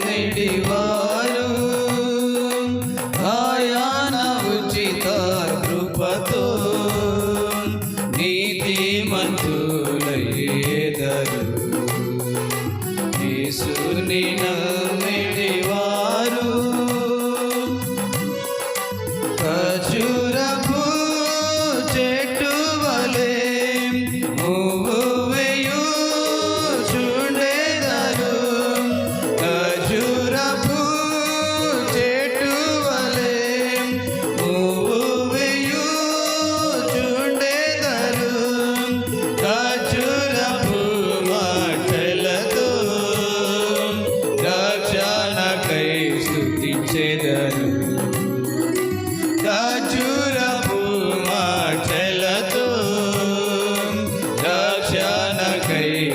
నిడివారు ఆయాన ఉచిత కృపతో నీతి మంతులయ్యేదరు యేసుని నమ్మి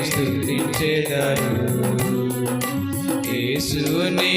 స్థుతించేదరు యేసుని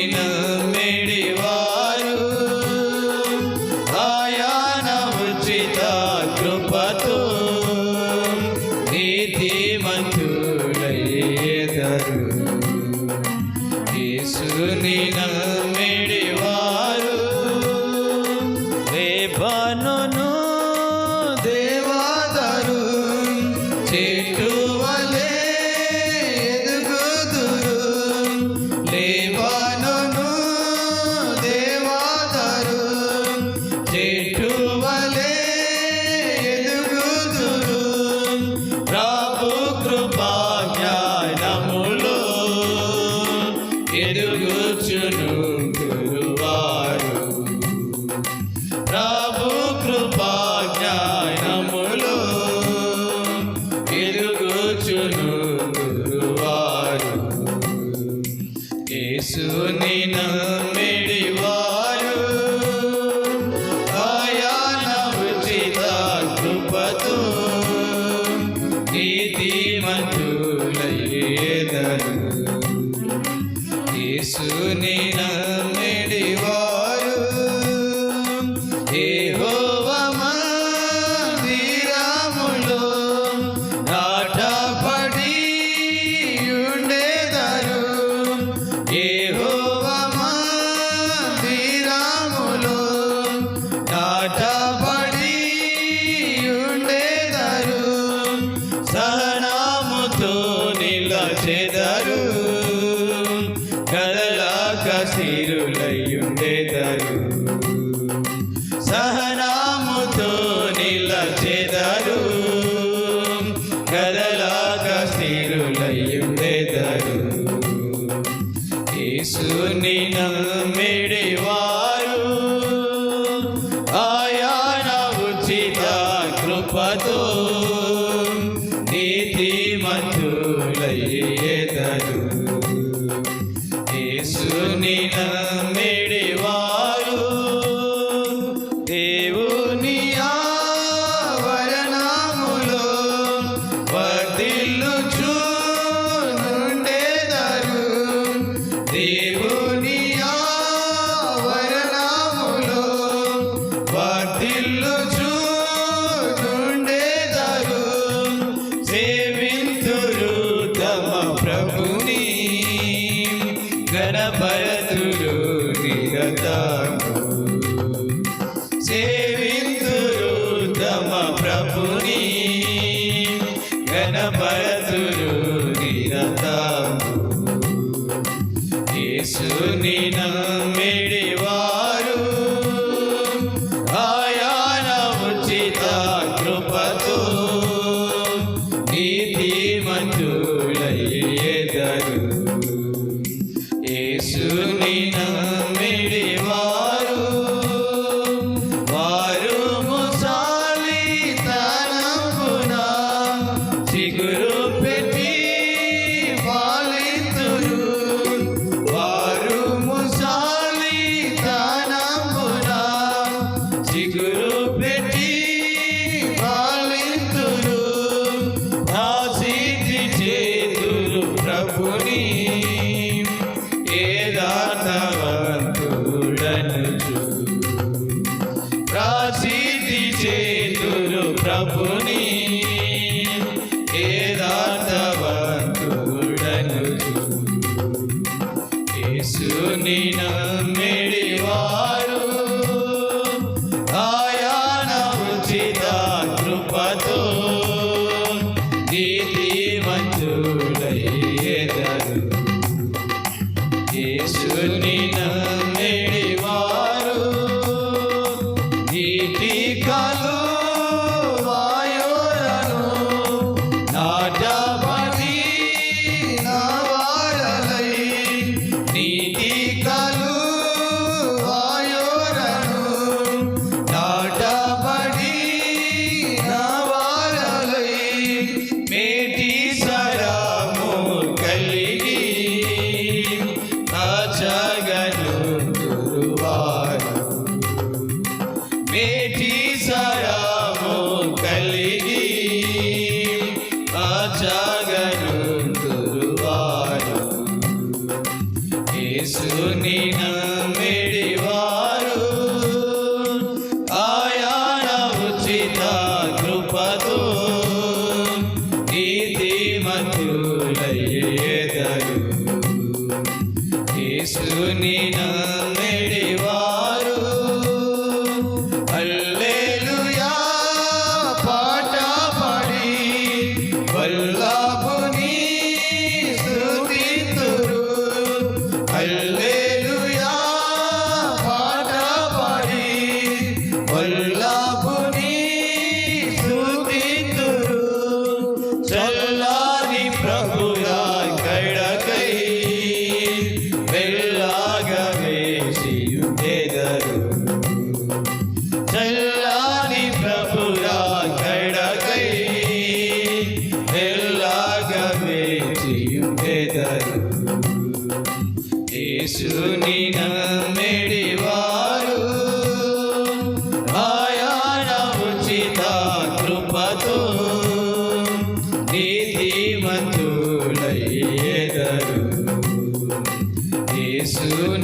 కశీరులయుండేదరు సహనాముతో నిలచెదరు. కదలా కశీరులయుండేదరు యేసుని నమ్మిడివా 是你的。ఘనపరచురు నిరంతరము. యేసుని నమ్మిడి వారు ఆయాన ఉచిత కృపతో నీతిమంతులయ్యేదరు చేతులు ప్రభుని యేసుని నమ్మిడివారు ఆయన ఉచిత కృపతో నీతి మధురయ్యేదరు. యేసుని నమ్మిడివారు ఆయన ఉచిత కృపతో నీతిమంతులయ్యేదరు యేసుని